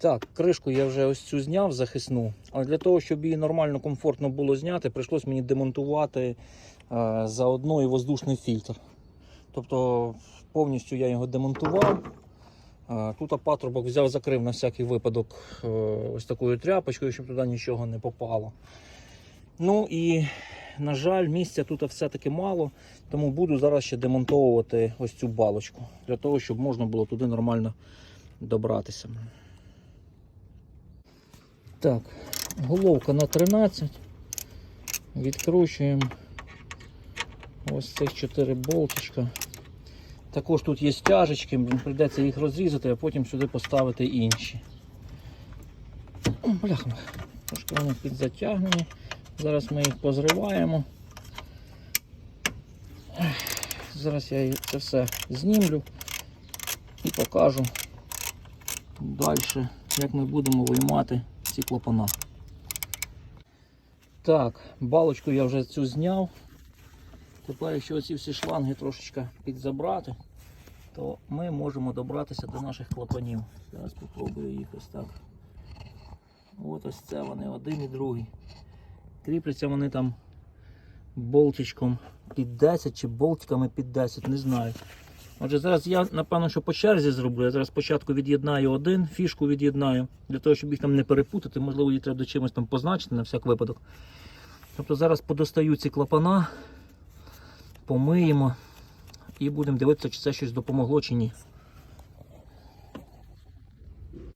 Так, кришку я вже ось цю зняв захисну, але для того, щоб її нормально, комфортно було зняти, прийшлось мені демонтувати е, заодно і воздушний фільтр. Тобто повністю я його демонтував. Е, Тут патрубок взяв, закрив на всякий випадок е, ось такою тряпочкою, щоб туди нічого не попало. Ну і, на жаль, місця тут все-таки мало, тому буду зараз ще демонтовувати ось цю балочку, для того, щоб можна було туди нормально добратися. Так, головка на 13. Відкручуємо ось цих 4 болтичка. Також тут є стяжечки, прийдеться їх розрізати, а потім сюди поставити інші. О, трошки вони підзатягнені. Зараз ми їх позриваємо. Зараз я це все знімлю і покажу далі, як ми будемо виймати ці клапана. Так, балочку я вже цю зняв. Тепер, якщо оці всі шланги трошечки підзабрати, то ми можемо добратися до наших клапанів. Зараз спробую їх ось так. От ось це вони, один і другий. Кріпляться вони там болтичком під 10 чи болтиками під 10, не знаю. Отже, зараз я, напевно, що по черзі зроблю. Я зараз спочатку від'єднаю один, фішку від'єднаю, для того, щоб їх там не перепутати, можливо, її треба до чимось там позначити на всяк випадок. Тобто зараз подостаю ці клапана, помиємо і будемо дивитися, чи це щось допомогло чи ні.